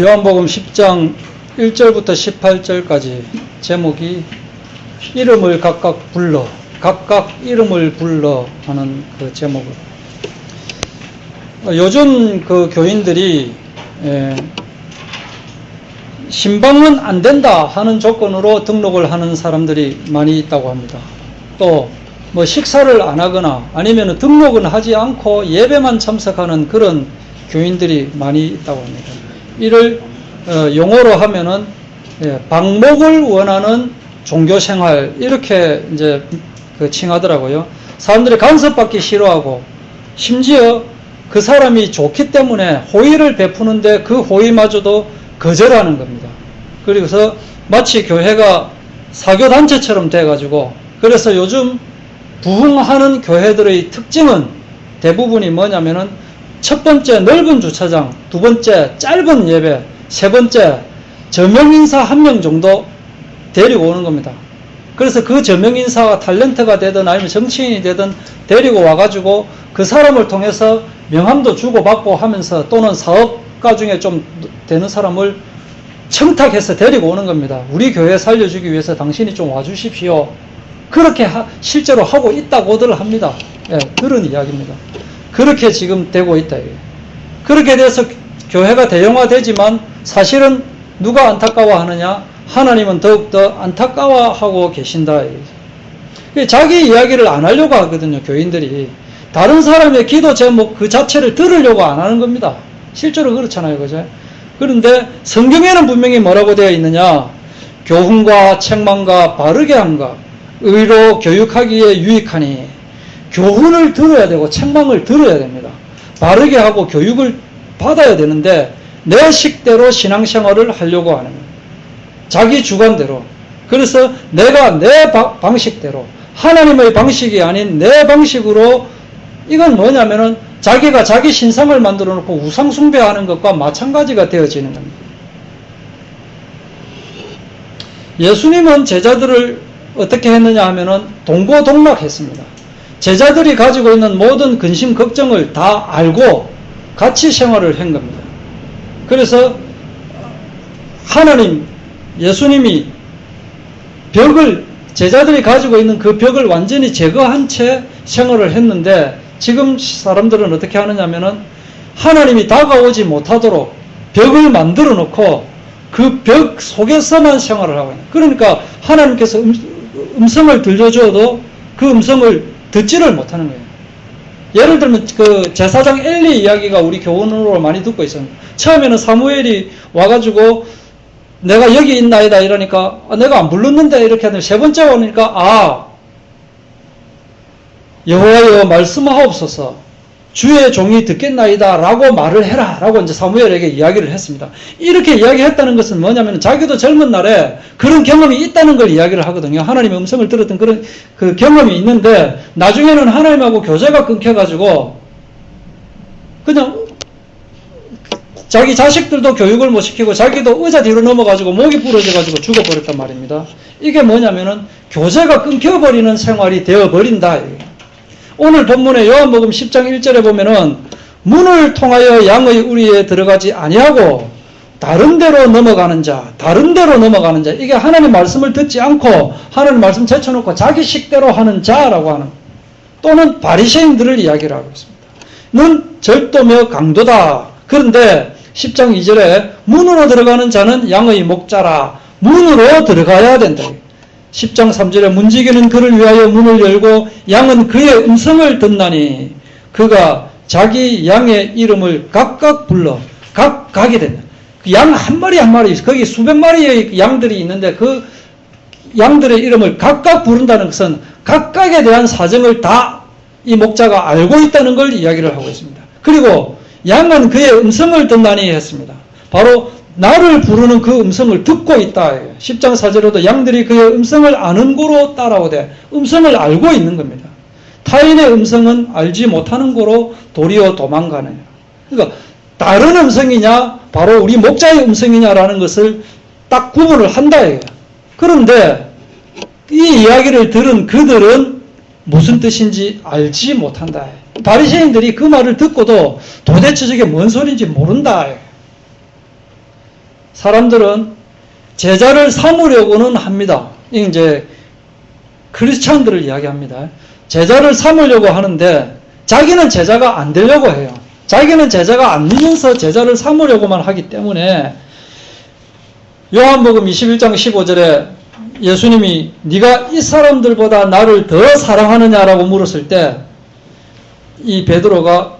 요한복음 10장 1절부터 18절까지 제목이 이름을 각각 불러 각각 이름을 불러 하는 그 제목을 어, 요즘 그 교인들이 에, 신방은 안 된다 하는 조건으로 등록을 하는 사람들이 많이 있다고 합니다. 또 뭐 식사를 안 하거나 아니면 등록은 하지 않고 예배만 참석하는 그런 교인들이 많이 있다고 합니다. 이를 어, 용어로 하면은 예, 방목을 원하는 종교 생활 이렇게 이제 그 칭하더라고요. 사람들이 간섭받기 싫어하고 심지어 그 사람이 좋기 때문에 호의를 베푸는데 그 호의마저도 거절하는 겁니다. 그래서 마치 교회가 사교 단체처럼 돼가지고 그래서 요즘 부흥하는 교회들의 특징은 대부분이 뭐냐면은 첫 번째 넓은 주차장, 두 번째 짧은 예배, 세 번째 저명 인사 한 명 정도 데리고 오는 겁니다. 그래서 그 저명 인사가 탤런트가 되든 아니면 정치인이 되든 데리고 와가지고 그 사람을 통해서 명함도 주고받고 하면서 또는 사업가 중에 좀 되는 사람을 청탁해서 데리고 오는 겁니다. 우리 교회 살려주기 위해서 당신이 좀 와주십시오. 그렇게 하, 실제로 하고 있다고들 합니다. 예, 그런 이야기입니다. 그렇게 지금 되고 있다. 그렇게 돼서 교회가 대형화되지만 사실은 누가 안타까워하느냐? 하나님은 더욱더 안타까워하고 계신다. 자기 이야기를 안 하려고 하거든요, 교인들이. 다른 사람의 기도 제목 그 자체를 들으려고 안 하는 겁니다. 실제로 그렇잖아요, 그죠? 그런데 성경에는 분명히 뭐라고 되어 있느냐? 교훈과 책망과 바르게 함과 의로 교육하기에 유익하니 교훈을 들어야 되고 책망을 들어야 됩니다. 바르게 하고 교육을 받아야 되는데 내 식대로 신앙생활을 하려고 하는 거예요. 자기 주관대로. 그래서 내가 내 바, 방식대로 하나님의 방식이 아닌 내 방식으로 이건 뭐냐면은 자기가 자기 신상을 만들어 놓고 우상 숭배하는 것과 마찬가지가 되어지는 겁니다. 예수님은 제자들을 어떻게 했느냐 하면은 동고동락했습니다. 제자들이 가지고 있는 모든 근심 걱정을 다 알고 같이 생활을 한 겁니다. 그래서 하나님 예수님이 벽을 제자들이 가지고 있는 그 벽을 완전히 제거한 채 생활을 했는데 지금 사람들은 어떻게 하느냐면은 하나님이 다가오지 못하도록 벽을 만들어 놓고 그 벽 속에서만 생활을 하고 있는. 그러니까 하나님께서 음, 성을 들려줘도 그 음성을 듣지를 못하는 거예요. 예를 들면 그 제사장 엘리 이야기가 우리 교훈으로 많이 듣고 있어요. 처음에는 사무엘이 와가지고 내가 여기 있나이다 이러니까 아, 내가 안 불렀는데 이렇게 하는데 세 번째 오니까 아 여호와여 말씀하옵소서 주의 종이 듣겠나이다 라고 말을 해라 라고 이제 사무엘에게 이야기를 했습니다. 이렇게 이야기했다는 것은 뭐냐면 자기도 젊은 날에 그런 경험이 있다는 걸 이야기를 하거든요. 하나님의 음성을 들었던 그런 그 경험이 있는데 나중에는 하나님하고 교제가 끊겨가지고 그냥 자기 자식들도 교육을 못 시키고 자기도 의자 뒤로 넘어가지고 목이 부러져가지고 죽어버렸단 말입니다. 이게 뭐냐면은 교제가 끊겨버리는 생활이 되어버린다. 오늘 본문의 요한복음 10장 1절에 보면은 문을 통하여 양의 우리에 들어가지 아니하고 다른 데로 넘어가는 자, 다른 데로 넘어가는 자, 이게 하나님 말씀을 듣지 않고 하나님 말씀 제쳐놓고 자기 식대로 하는 자라고 하는 또는 바리새인들을 이야기를 하고 있습니다. 는 절도며 강도다. 그런데 10장 2절에 문으로 들어가는 자는 양의 목자라 문으로 들어가야 된다. 10장 3절에 문지기는 그를 위하여 문을 열고 양은 그의 음성을 듣나니 그가 자기 양의 이름을 각각 불러 각각이 된다. 그양한 마리 한 마리 거기 수백 마리의 양들이 있는데 그 양들의 이름을 각각 부른다는 것은 각각에 대한 사정을 다 이 목자가 알고 있다는 걸 이야기를 하고 있습니다. 그리고 양은 그의 음성을 듣나니 했습니다. 바로 나를 부르는 그 음성을 듣고 있다. 10장 4절에도 양들이 그의 음성을 아는 고로 따라오되 음성을 알고 있는 겁니다. 타인의 음성은 알지 못하는 고로 도리어 도망가느냐. 그러니까 다른 음성이냐 바로 우리 목자의 음성이냐라는 것을 딱 구분을 한다. 그런데 이 이야기를 들은 그들은 무슨 뜻인지 알지 못한다. 바리새인들이 그 말을 듣고도 도대체 저게 뭔 소리인지 모른다. 사람들은 제자를 삼으려고는 합니다. 이제 크리스찬들을 이야기합니다. 제자를 삼으려고 하는데 자기는 제자가 안 되려고 해요. 자기는 제자가 안 되면서 제자를 삼으려고만 하기 때문에 요한복음 21장 15절에 예수님이 네가 이 사람들보다 나를 더 사랑하느냐라고 물었을 때 이 베드로가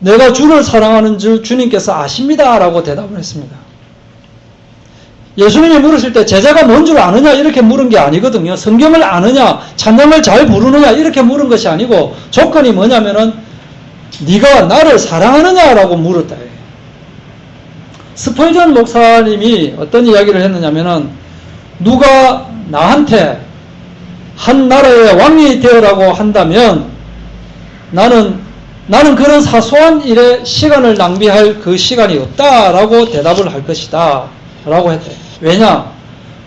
내가 주를 사랑하는 줄 주님께서 아십니다라고 대답을 했습니다. 예수님이 물으실 때 제자가 뭔 줄 아느냐 이렇게 물은 게 아니거든요. 성경을 아느냐, 찬양을 잘 부르느냐 이렇게 물은 것이 아니고 조건이 뭐냐면은 네가 나를 사랑하느냐라고 물었다. 스펄전 목사님이 어떤 이야기를 했느냐면은 누가 나한테 한 나라의 왕이 되어라고 한다면 나는 나는 그런 사소한 일에 시간을 낭비할 그 시간이 없다라고 대답을 할 것이다. 라고 했대. 왜냐?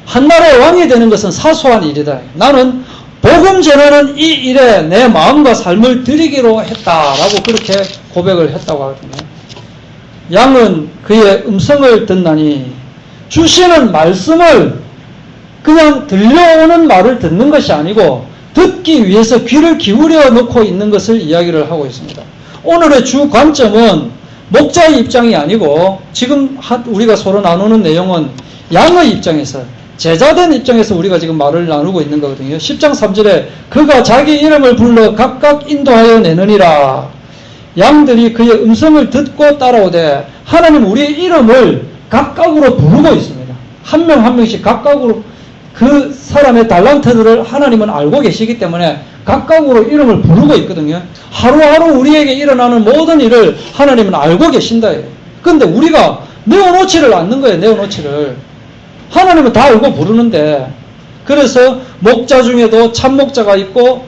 한 나라의 왕이 되는 것은 사소한 일이다. 나는 복음 전하는 이 일에 내 마음과 삶을 드리기로 했다라고 그렇게 고백을 했다고 하거든요. 양은 그의 음성을 듣나니 주시는 말씀을 그냥 들려오는 말을 듣는 것이 아니고 듣기 위해서 귀를 기울여 놓고 있는 것을 이야기를 하고 있습니다. 오늘의 주 관점은 목자의 입장이 아니고 지금 우리가 서로 나누는 내용은 양의 입장에서 제자된 입장에서 우리가 지금 말을 나누고 있는 거거든요. 10장 3절에 그가 자기 이름을 불러 각각 인도하여 내느니라. 양들이 그의 음성을 듣고 따라오되 하나님 우리의 이름을 각각으로 부르고 있습니다. 한 명한 명씩 각각으로 그 사람의 달란트들을 하나님은 알고 계시기 때문에 각각으로 이름을 부르고 있거든요. 하루하루 우리에게 일어나는 모든 일을 하나님은 알고 계신다. 그런데 우리가 내어놓지를 않는 거예요. 내어놓지를. 하나님은 다 알고 부르는데 그래서 목자 중에도 참목자가 있고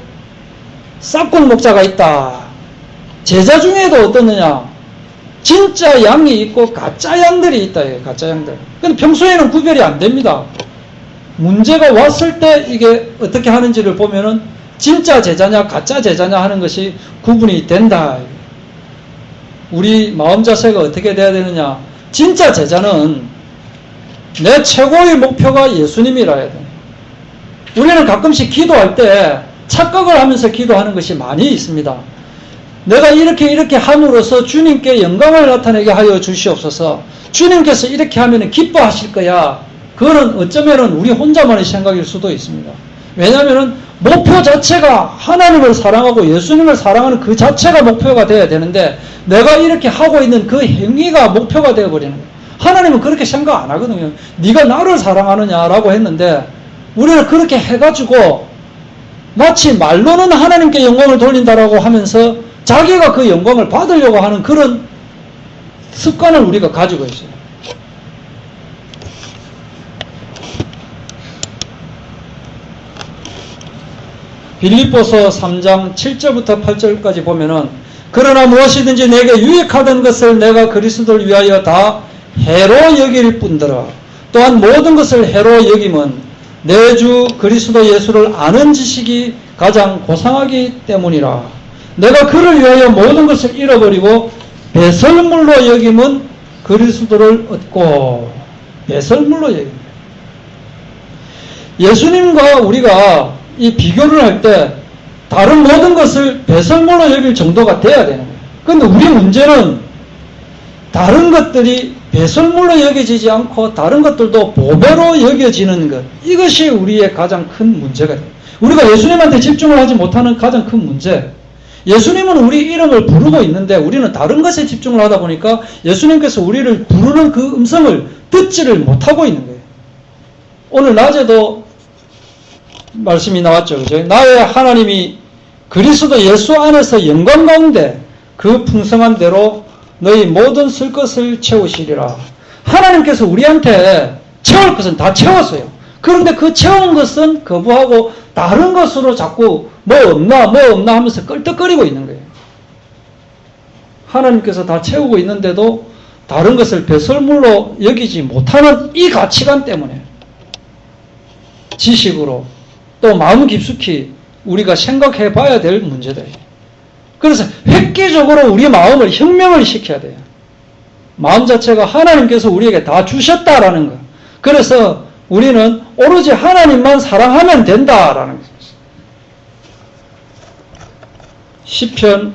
싹군 목자가 있다. 제자 중에도 어떻느냐? 진짜 양이 있고 가짜 양들이 있다. 가짜 양들. 근데 평소에는 구별이 안 됩니다. 문제가 왔을 때 이게 어떻게 하는지를 보면은 진짜 제자냐 가짜 제자냐 하는 것이 구분이 된다. 우리 마음 자세가 어떻게 돼야 되느냐? 진짜 제자는 내 최고의 목표가 예수님이라 해야 돼. 우리는 가끔씩 기도할 때 착각을 하면서 기도하는 것이 많이 있습니다. 내가 이렇게 이렇게 함으로써 주님께 영광을 나타내게 하여 주시옵소서. 주님께서 이렇게 하면 기뻐하실 거야. 그거는 어쩌면은 우리 혼자만의 생각일 수도 있습니다. 왜냐하면은 목표 자체가 하나님을 사랑하고 예수님을 사랑하는 그 자체가 목표가 되어야 되는데 내가 이렇게 하고 있는 그 행위가 목표가 되어버리는 거예요. 하나님은 그렇게 생각 안 하거든요. 네가 나를 사랑하느냐라고 했는데 우리는 그렇게 해가지고 마치 말로는 하나님께 영광을 돌린다라고 하면서 자기가 그 영광을 받으려고 하는 그런 습관을 우리가 가지고 있어요. 빌립보서 3장 7절부터 8절까지 보면은 그러나 무엇이든지 내게 유익하던 것을 내가 그리스도를 위하여 다 해로 여길 뿐더러 또한 모든 것을 해로 여김은 내 주 그리스도 예수를 아는 지식이 가장 고상하기 때문이라. 내가 그를 위하여 모든 것을 잃어버리고 배설물로 여김은 그리스도를 얻고 배설물로 여김 예수님과 우리가 이 비교를 할 때 다른 모든 것을 배설물로 여길 정도가 돼야 되는 거예요. 그런데 우리 문제는 다른 것들이 배설물로 여겨지지 않고 다른 것들도 보배로 여겨지는 것. 이것이 우리의 가장 큰 문제가 돼요. 우리가 예수님한테 집중을 하지 못하는 가장 큰 문제. 예수님은 우리 이름을 부르고 있는데 우리는 다른 것에 집중을 하다 보니까 예수님께서 우리를 부르는 그 음성을 듣지를 못하고 있는 거예요. 오늘 낮에도 말씀이 나왔죠. 그죠? 나의 하나님이 그리스도 예수 안에서 영광 가운데 그 풍성한 대로 너희 모든 쓸 것을 채우시리라. 하나님께서 우리한테 채울 것은 다 채웠어요. 그런데 그 채운 것은 거부하고 다른 것으로 자꾸 뭐 없나 뭐 없나 하면서 끌떡거리고 있는 거예요. 하나님께서 다 채우고 있는데도 다른 것을 배설물로 여기지 못하는 이 가치관 때문에 지식으로 또 마음 깊숙이 우리가 생각해 봐야 될 문제다. 그래서 획기적으로 우리 마음을 혁명을 시켜야 돼요. 마음 자체가 하나님께서 우리에게 다 주셨다라는 거. 그래서 우리는 오로지 하나님만 사랑하면 된다라는 거죠. 시편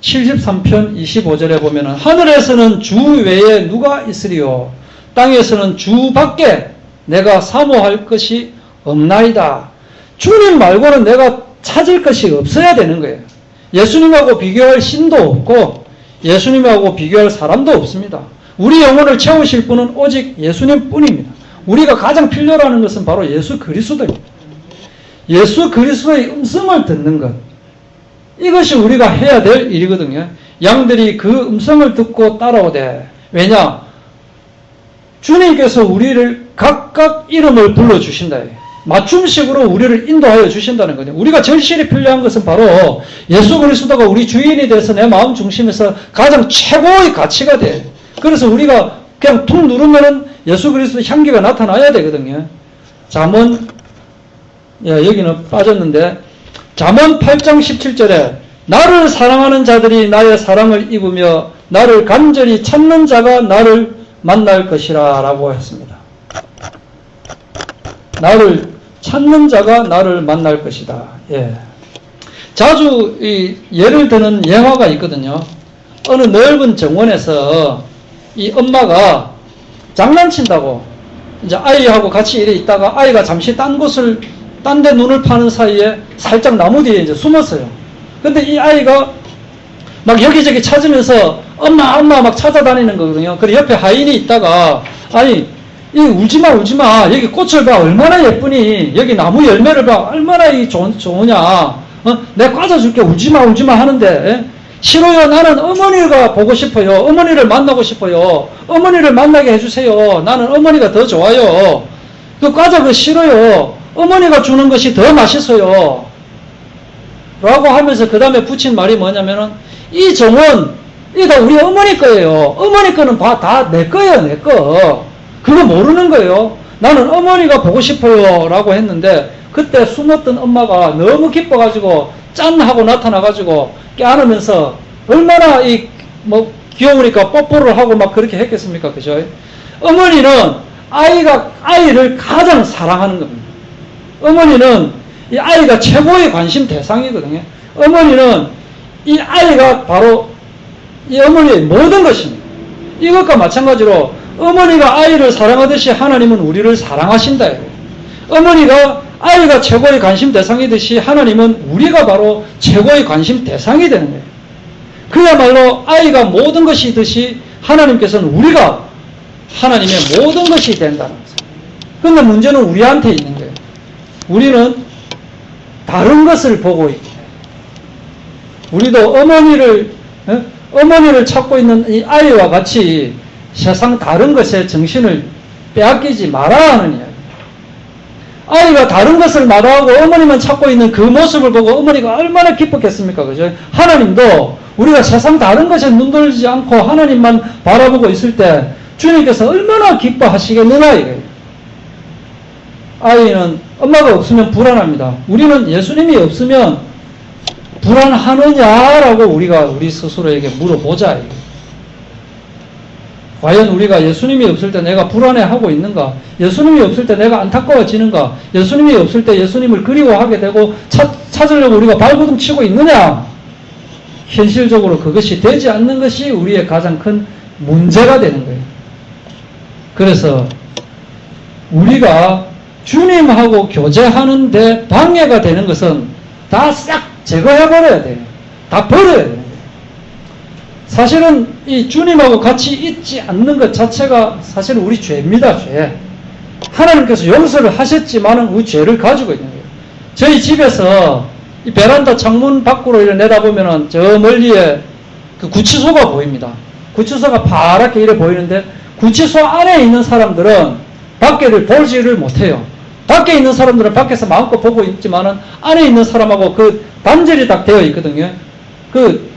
73편 25절에 보면은 하늘에서는 주 외에 누가 있으리요 땅에서는 주 밖에 내가 사모할 것이 없나이다. 주님 말고는 내가 찾을 것이 없어야 되는 거예요. 예수님하고 비교할 신도 없고 예수님하고 비교할 사람도 없습니다. 우리 영혼을 채우실 분은 오직 예수님 뿐입니다. 우리가 가장 필요로 하는 것은 바로 예수 그리스도입니다. 예수 그리스도의 음성을 듣는 것. 이것이 우리가 해야 될 일이거든요. 양들이 그 음성을 듣고 따라오되. 왜냐? 주님께서 우리를 각각 이름을 불러 주신다. 맞춤식으로 우리를 인도하여 주신다는 거죠. 우리가 절실히 필요한 것은 바로 예수 그리스도가 우리 주인이 돼서 내 마음 중심에서 가장 최고의 가치가 돼. 그래서 우리가 그냥 툭 누르면은 예수 그리스도 향기가 나타나야 되거든요. 잠언, 야, 여기는 빠졌는데, 잠언 8장 17절에 나를 사랑하는 자들이 나의 사랑을 입으며 나를 간절히 찾는 자가 나를 만날 것이라 라고 했습니다. 나를 찾는 자가 나를 만날 것이다. 예. 자주 이 예를 드는 예화가 있거든요. 어느 넓은 정원에서 이 엄마가 장난친다고 이제 아이하고 같이 이래 있다가 아이가 잠시 딴 곳을 딴 데 눈을 파는 사이에 살짝 나무 뒤에 이제 숨었어요. 근데 이 아이가 막 여기저기 찾으면서 엄마 엄마 막 찾아다니는 거거든요. 그래 옆에 하인이 있다가 아니 이 울지마 울지마. 여기 꽃을 봐. 얼마나 예쁘니. 여기 나무 열매를 봐. 얼마나 이 좋, 좋으냐. 어? 내가 꽂아줄게. 울지마 울지마 하는데 에? 싫어요? 나는 어머니가 보고 싶어요. 어머니를 만나고 싶어요. 어머니를 만나게 해주세요. 나는 어머니가 더 좋아요. 그 과자 그 싫어요. 어머니가 주는 것이 더 맛있어요. 라고 하면서 그 다음에 붙인 말이 뭐냐면은 이 정원 이게 다 우리 어머니 거예요. 어머니 거는 다 내 거예요 내거 그거 모르는 거예요. 나는 어머니가 보고 싶어요. 라고 했는데, 그때 숨었던 엄마가 너무 기뻐가지고, 짠! 하고 나타나가지고, 깨안으면서, 얼마나 이, 뭐, 귀여우니까 뽀뽀를 하고 막 그렇게 했겠습니까? 그죠? 어머니는 아이가, 아이를 가장 사랑하는 겁니다. 어머니는 이 아이가 최고의 관심 대상이거든요. 어머니는 이 아이가 바로 이 어머니의 모든 것입니다. 이것과 마찬가지로 어머니가 아이를 사랑하듯이 하나님은 우리를 사랑하신다. 어머니가 아이가 최고의 관심 대상이듯이 하나님은 우리가 바로 최고의 관심 대상이 되는 거예요. 그야말로 아이가 모든 것이듯이 하나님께서는 우리가 하나님의 모든 것이 된다는 거죠. 그런데 문제는 우리한테 있는 거예요. 우리는 다른 것을 보고 있고, 우리도 어머니를, 어? 어머니를 찾고 있는 이 아이와 같이 세상 다른 것에 정신을 빼앗기지 말아야 하는 이야기. 아이가 다른 것을 말하고 어머니만 찾고 있는 그 모습을 보고 어머니가 얼마나 기뻤겠습니까? 그죠? 하나님도 우리가 세상 다른 것에 눈돌지 않고 하나님만 바라보고 있을 때 주님께서 얼마나 기뻐하시겠느냐 이거예요. 아이는 엄마가 없으면 불안합니다. 우리는 예수님이 없으면 불안하느냐라고 우리가 우리 스스로에게 물어보자. 이거예요. 과연 우리가 예수님이 없을 때 내가 불안해하고 있는가? 예수님이 없을 때 내가 안타까워지는가? 예수님이 없을 때 예수님을 그리워하게 되고 찾, 찾으려고 우리가 발버둥 치고 있느냐? 현실적으로 그것이 되지 않는 것이 우리의 가장 큰 문제가 되는 거예요. 그래서 우리가 주님하고 교제하는데 방해가 되는 것은 다 싹 제거해버려야 돼요. 다 버려야 돼요. 사실은 이 주님하고 같이 있지 않는 것 자체가 사실은 우리 죄입니다, 죄. 하나님께서 용서를 하셨지만은 우리 죄를 가지고 있는 거예요. 저희 집에서 이 베란다 창문 밖으로 이렇게 내다보면은 저 멀리에 그 구치소가 보입니다. 구치소가 파랗게 이래 보이는데 구치소 안에 있는 사람들은 밖에를 보지를 못해요. 밖에 있는 사람들은 밖에서 마음껏 보고 있지만은 안에 있는 사람하고 그 단절이 딱 되어 있거든요. 그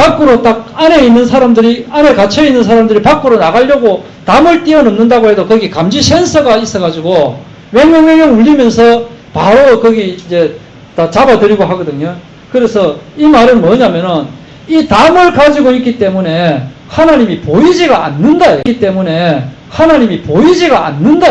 밖으로 딱 안에 있는 사람들이 안에 갇혀 있는 사람들이 밖으로 나가려고 담을 뛰어넘는다고 해도 거기 감지 센서가 있어가지고 맹맹맹맹 울리면서 바로 거기 이제 다 잡아들이고 하거든요. 그래서 이 말은 뭐냐면은 이 담을 가지고 있기 때문에 하나님이 보이지가 않는다. 있기 때문에 하나님이 보이지가 않는다.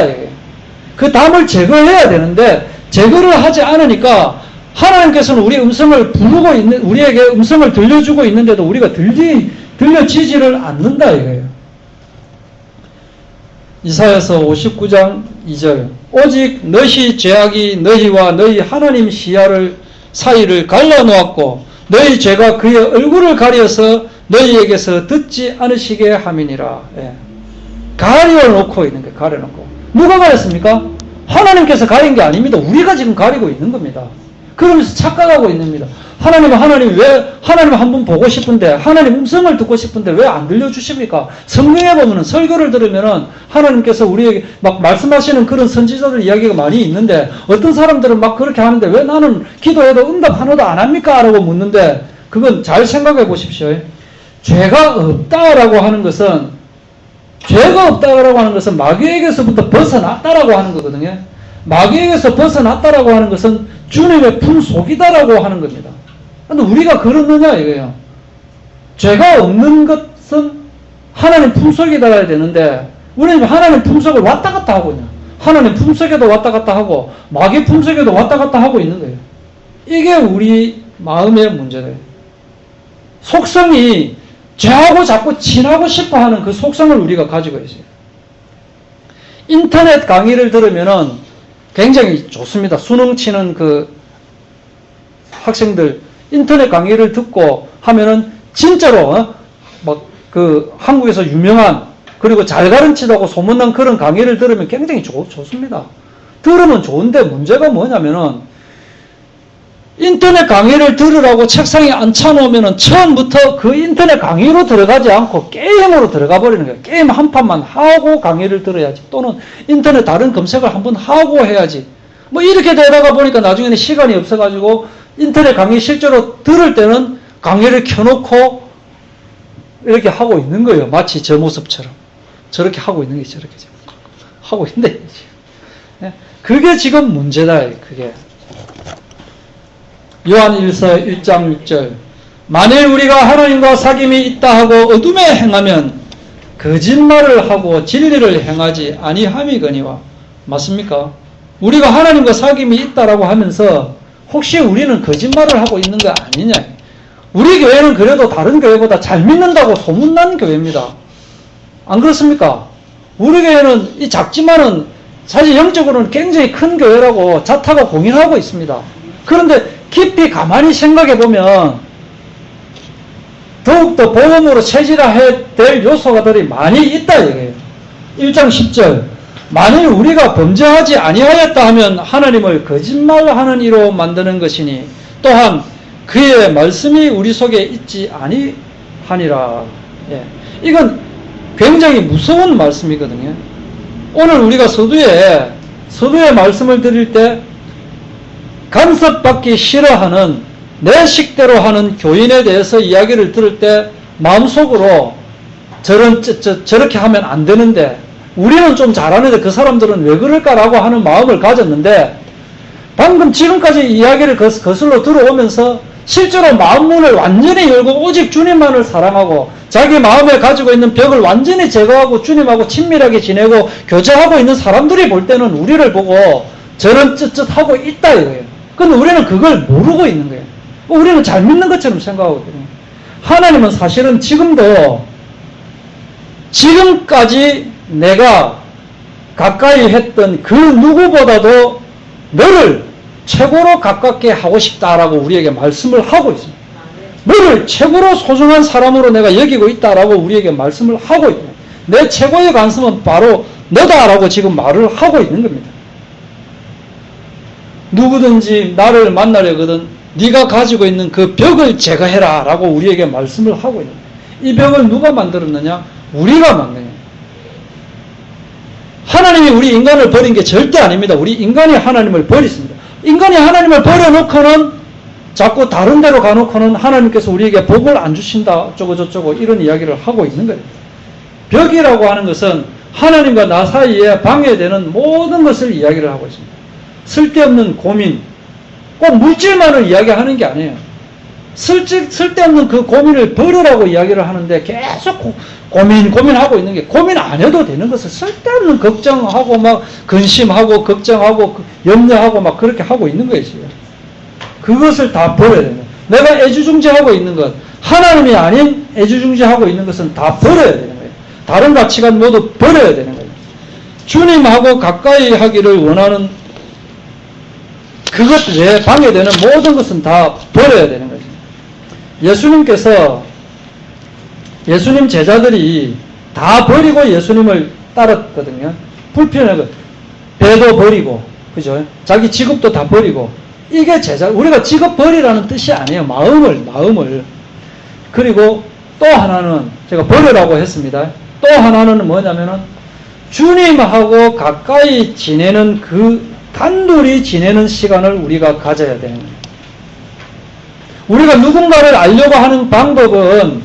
그 담을 제거해야 되는데 제거를 하지 않으니까 하나님께서는 우리 음성을 부르고 있는 우리에게 음성을 들려주고 있는데도 우리가 들리 들려지지를 않는다 이거예요. 이사야서 59장 2절 오직 너희 죄악이 너희와 너희 하나님 시야를 사이를 갈라 놓았고 너희 죄가 그의 얼굴을 가려서 너희에게서 듣지 않으시게 함이니라. 예. 가려 놓고 있는 거예요. 가려 놓고. 누가 가렸습니까? 하나님께서 가린 게 아닙니다. 우리가 지금 가리고 있는 겁니다. 그러면서 착각하고 있는 겁니다. 하나님은 하나님 왜 하나님 한번 보고 싶은데 하나님 음성을 듣고 싶은데 왜 안 들려주십니까? 성경에 보면은 설교를 들으면은 하나님께서 우리에게 막 말씀하시는 그런 선지자들 이야기가 많이 있는데 어떤 사람들은 막 그렇게 하는데 왜 나는 기도해도 응답 하나도 안 합니까? 라고 묻는데 그건 잘 생각해 보십시오. 죄가 없다라고 하는 것은 죄가 없다라고 하는 것은 마귀에게서부터 벗어났다라고 하는 거거든요. 마귀에게서 벗어났다라고 하는 것은 주님의 품 속이다라고 하는 겁니다. 근데 우리가 그러느냐 이거예요. 죄가 없는 것은 하나님 품속이다 해야 되는데 우리는 하나님 품속을 왔다 갔다 하고 있냐. 하나님 품속에도 왔다 갔다 하고 마귀 품속에도 왔다 갔다 하고 있는 거예요. 이게 우리 마음의 문제예요. 속성이 죄하고 자꾸 친하고 싶어 하는 그 속성을 우리가 가지고 있어요. 인터넷 강의를 들으면은 굉장히 좋습니다. 수능 치는 그 학생들 인터넷 강의를 듣고 하면은 진짜로 어? 막그 한국에서 유명한 그리고 잘 가르치다고 소문난 그런 강의를 들으면 굉장히 좋, 좋습니다. 들으면 좋은데 문제가 뭐냐면은 인터넷 강의를 들으라고 책상에 앉혀놓으면 처음부터 그 인터넷 강의로 들어가지 않고 게임으로 들어가 버리는 거예요. 게임 한 판만 하고 강의를 들어야지. 또는 인터넷 다른 검색을 한 번 하고 해야지. 뭐 이렇게 되다가 보니까 나중에는 시간이 없어가지고 인터넷 강의 실제로 들을 때는 강의를 켜놓고 이렇게 하고 있는 거예요. 마치 저 모습처럼. 저렇게 하고 있는 게 저렇게 하고 있는데. 예? 그게 지금 문제다. 그게. 요한 1서 1장 6절 만일 우리가 하나님과 사귐이 있다 하고 어둠에 행하면 거짓말을 하고 진리를 행하지 아니함이거니와 맞습니까? 우리가 하나님과 사귐이 있다라고 하면서 혹시 우리는 거짓말을 하고 있는 거 아니냐? 우리 교회는 그래도 다른 교회보다 잘 믿는다고 소문난 교회입니다. 안 그렇습니까? 우리 교회는 이 작지만은 사실 영적으로는 굉장히 큰 교회라고 자타가 공인하고 있습니다. 그런데 깊이 가만히 생각해 보면 더욱더 보험으로 체질화해야 될 요소가들이 많이 있다 이거예요. 1장 10절 만일 우리가 범죄하지 아니하였다 하면 하나님을 거짓말하는 이로 만드는 것이니 또한 그의 말씀이 우리 속에 있지 아니하니라. 예. 이건 굉장히 무서운 말씀이거든요. 오늘 우리가 서두에 서두에 말씀을 드릴 때 간섭받기 싫어하는 내 식대로 하는 교인에 대해서 이야기를 들을 때 마음속으로 저런 저, 저, 저렇게 하면 안 되는데 우리는 좀 잘하는데 그 사람들은 왜 그럴까라고 하는 마음을 가졌는데 방금 지금까지 이야기를 거, 거슬러 들어오면서 실제로 마음문을 완전히 열고 오직 주님만을 사랑하고 자기 마음에 가지고 있는 벽을 완전히 제거하고 주님하고 친밀하게 지내고 교제하고 있는 사람들이 볼 때는 우리를 보고 저런 쯧쯧 하고 있다 이거예요. 근데 우리는 그걸 모르고 있는 거예요. 우리는 잘 믿는 것처럼 생각하거든요. 하나님은 사실은 지금도 지금까지 내가 가까이 했던 그 누구보다도 너를 최고로 가깝게 하고 싶다라고 우리에게 말씀을 하고 있습니다. 너를 최고로 소중한 사람으로 내가 여기고 있다라고 우리에게 말씀을 하고 있다. 내 최고의 관심은 바로 너다라고 지금 말을 하고 있는 겁니다. 누구든지 나를 만나려거든 네가 가지고 있는 그 벽을 제거해라 라고 우리에게 말씀을 하고 있는 이 벽을 누가 만들었느냐? 우리가 거예요. 하나님이 우리 인간을 버린 게 절대 아닙니다. 우리 인간이 하나님을 버렸습니다. 인간이 하나님을 버려놓고는 자꾸 다른 데로 가놓고는 하나님께서 우리에게 복을 안 주신다 어쩌고 저쩌고 이런 이야기를 하고 있는 거예요. 벽이라고 하는 것은 하나님과 나 사이에 방해되는 모든 것을 이야기를 하고 있습니다. 쓸데없는 고민, 꼭 물질만을 이야기하는 게 아니에요. 쓸지, 쓸데없는 그 고민을 버리라고 이야기를 하는데 계속 고, 고민, 고민하고 있는 게 고민 안 해도 되는 것을 쓸데없는 걱정하고 막 근심하고 걱정하고 그 염려하고 막 그렇게 하고 있는 거예요. 그것을 다 버려야 거예요. 내가 애주중지하고 있는 것, 하나님이 아닌 애주중지하고 있는 것은 다 버려야 되는 거예요. 다른 가치관 모두 버려야 되는 거예요. 주님하고 가까이 하기를 원하는 그것 외에 방해되는 모든 것은 다 버려야 되는 거죠. 예수님께서 예수님 제자들이 다 버리고 예수님을 따랐거든요. 불편하고 배도 버리고 그죠? 자기 직업도 다 버리고 이게 제자 우리가 직업 버리라는 뜻이 아니에요. 마음을 마음을 그리고 또 하나는 제가 버리라고 했습니다. 또 하나는 뭐냐면은 주님하고 가까이 지내는 그 단둘이 지내는 시간을 우리가 가져야 되는 거예요. 우리가 누군가를 알려고 하는 방법은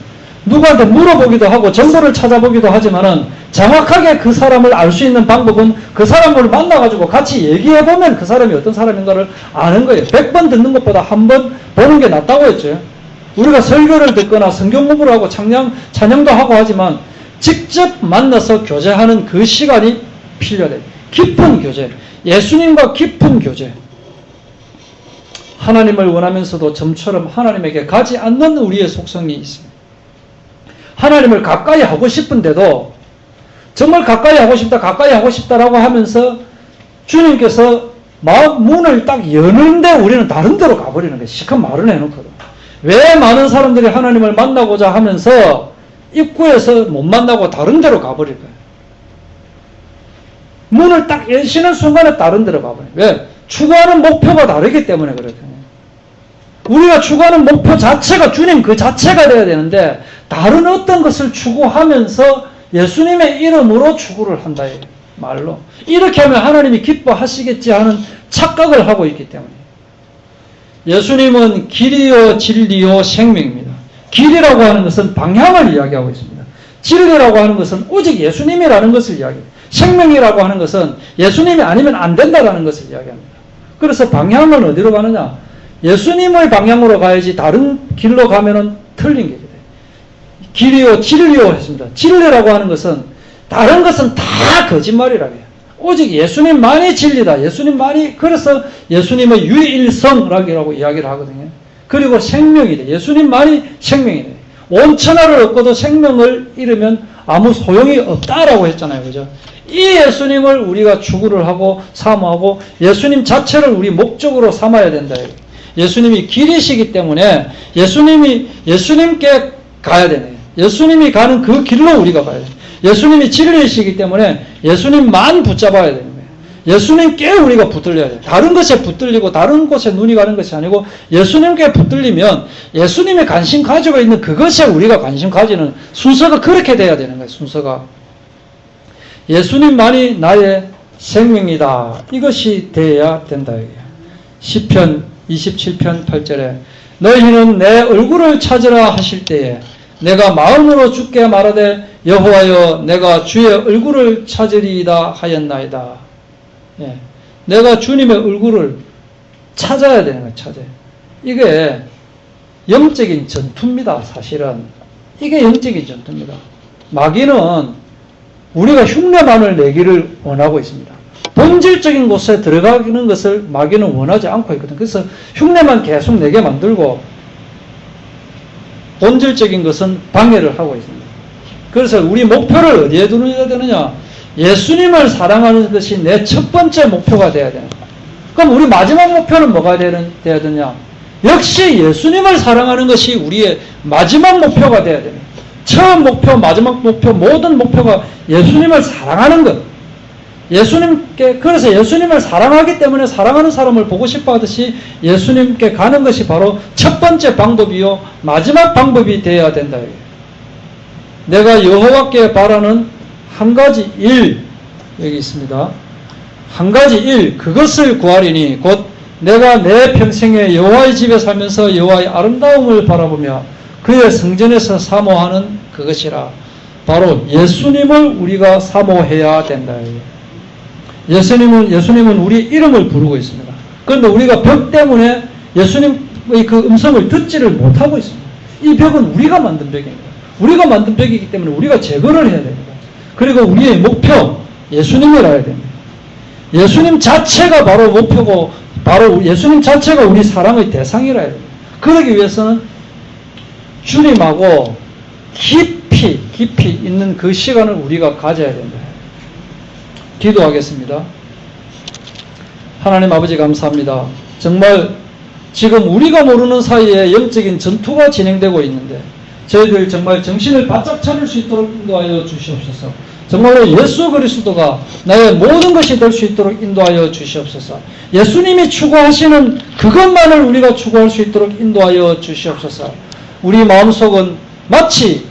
누구한테 물어보기도 하고 정보를 찾아보기도 하지만은 정확하게 그 사람을 알 수 있는 방법은 그 사람을 만나가지고 같이 얘기해보면 그 사람이 어떤 사람인가를 아는 거예요. 100번 듣는 것보다 한 번 보는 게 낫다고 했죠. 우리가 설교를 듣거나 성경 공부를 하고 찬양, 찬양도 하고 하지만 직접 만나서 교제하는 그 시간이 필요해. 깊은 교제. 예수님과 깊은 교제. 하나님을 원하면서도 점처럼 하나님에게 가지 않는 우리의 속성이 있습니다. 하나님을 가까이 하고 싶은데도 정말 가까이 하고 싶다, 가까이 하고 싶다라고 하면서 주님께서 마음 문을 딱 여는데 우리는 다른 데로 가버리는 거예요. 시큰 말을 해놓거든. 왜 많은 사람들이 하나님을 만나고자 하면서 입구에서 못 만나고 다른 데로 가버릴까요? 문을 딱 여시는 순간에 다른 데로 가버려요. 왜? 추구하는 목표가 다르기 때문에 그렇거든요. 우리가 추구하는 목표 자체가 주님 그 자체가 돼야 되는데 다른 어떤 것을 추구하면서 예수님의 이름으로 추구를 한다. 말로. 이렇게 하면 하나님이 기뻐하시겠지 하는 착각을 하고 있기 때문에. 예수님은 길이요, 진리요, 생명입니다. 길이라고 하는 것은 방향을 이야기하고 있습니다. 진리라고 하는 것은 오직 예수님이라는 것을 이야기해요. 생명이라고 하는 것은 예수님이 아니면 안 된다라는 것을 이야기합니다. 그래서 방향은 어디로 가느냐? 예수님의 방향으로 가야지 다른 길로 가면은 틀린 길이 돼요. 길이요, 진리요 했습니다. 진리라고 하는 것은 다른 것은 다 거짓말이라고 해요. 오직 예수님만이 진리다. 예수님만이 그래서 예수님의 유일성이라고 이야기를 하거든요. 그리고 생명이다. 예수님만이 생명이다. 온천하를 얻고도 생명을 잃으면 아무 소용이 없다라고 했잖아요. 그죠? 이 예수님을 우리가 추구를 하고 사모하고 예수님 자체를 우리 목적으로 삼아야 된다. 예수님이 길이시기 때문에 예수님이 예수님께 가야 되네. 예수님이 가는 그 길로 우리가 가야 돼. 예수님이 진리이시기 때문에 예수님만 붙잡아야 거 예수님께 우리가 붙들려야 돼요. 다른 것에 붙들리고 다른 곳에 눈이 가는 것이 아니고 예수님께 붙들리면 예수님이 관심 가지고 있는 그것에 우리가 관심 가지는 순서가 그렇게 돼야 되는 거예요. 순서가. 예수님만이 나의 생명이다. 이것이 돼야 된다. 시편 27편 8절에 너희는 내 얼굴을 찾으라 하실 때에 내가 마음으로 주께 말하되 여호와여 내가 주의 얼굴을 찾으리이다 하였나이다. 예. 내가 주님의 얼굴을 찾아야 되는 거예요. 찾아. 이게 영적인 전투입니다. 사실은 이게 영적인 전투입니다. 마귀는 우리가 흉내만을 내기를 원하고 있습니다. 본질적인 곳에 들어가는 것을 마귀는 원하지 않고 있거든. 그래서 흉내만 계속 내게 만들고 본질적인 것은 방해를 하고 있습니다. 그래서 우리 목표를 어디에 두어야 되느냐? 예수님을 사랑하는 것이 내 첫 번째 목표가 돼야 되는 그럼 우리 마지막 목표는 뭐가 돼야 되냐? 역시 예수님을 사랑하는 것이 우리의 마지막 목표가 돼야 되는 처음 목표, 마지막 목표, 모든 목표가 예수님을 사랑하는 것. 예수님께, 그래서 예수님을 사랑하기 때문에 사랑하는 사람을 보고 싶어 하듯이 예수님께 가는 것이 바로 첫 번째 방법이요, 마지막 방법이 되어야 된다. 내가 여호와께 바라는 한 가지 일, 여기 있습니다. 한 가지 일, 그것을 구하리니 곧 내가 내 평생에 여호와의 집에 살면서 여호와의 아름다움을 바라보며 그의 성전에서 사모하는 그것이라. 바로 예수님을 우리가 사모해야 된다. 예수님은, 예수님은 우리 이름을 부르고 있습니다. 그런데 우리가 벽 때문에 예수님 그 음성을 듣지를 못하고 있습니다. 이 벽은 우리가 만든 벽입니다. 우리가 만든 벽이기 때문에 우리가 제거를 해야 됩니다. 그리고 우리의 목표, 예수님이라야 됩니다. 예수님 자체가 바로 목표고, 바로 예수님 자체가 우리 사랑의 대상이라야 됩니다. 그러기 위해서는 주님하고 깊이, 깊이 있는 그 시간을 우리가 가져야 된다. 기도하겠습니다. 하나님 아버지 감사합니다. 정말 지금 우리가 모르는 사이에 영적인 전투가 진행되고 있는데 저희들 정말 정신을 바짝 차릴 수 있도록 인도하여 주시옵소서. 정말로 예수 그리스도가 나의 모든 것이 될 수 있도록 인도하여 주시옵소서. 예수님이 추구하시는 그것만을 우리가 추구할 수 있도록 인도하여 주시옵소서. 우리 마음속은 마치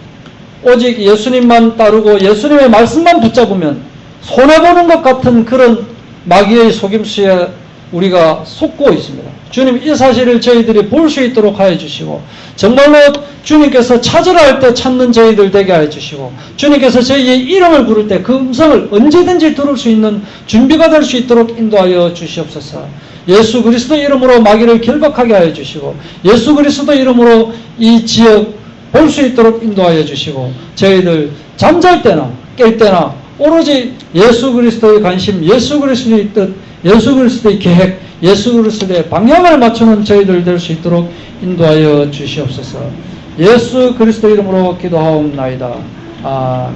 오직 예수님만 따르고 예수님의 말씀만 붙잡으면 손해보는 것 같은 그런 마귀의 속임수에 우리가 속고 있습니다. 주님 이 사실을 저희들이 볼 수 있도록 하여 주시고 정말로 주님께서 찾으라 할 때 찾는 저희들 되게 하여 주시고 주님께서 저희의 이름을 부를 때 그 음성을 언제든지 들을 수 있는 준비가 될 수 있도록 인도하여 주시옵소서. 예수 그리스도 이름으로 마귀를 결박하게 하여 주시고 예수 그리스도 이름으로 이 지역 볼 수 있도록 인도하여 주시고 저희들 잠잘 때나 깰 때나 오로지 예수 그리스도의 관심, 예수 그리스도의 뜻, 예수 그리스도의 계획, 예수 그리스도의 방향을 맞추는 저희들 될 수 있도록 인도하여 주시옵소서. 예수 그리스도 이름으로 기도하옵나이다. 아멘.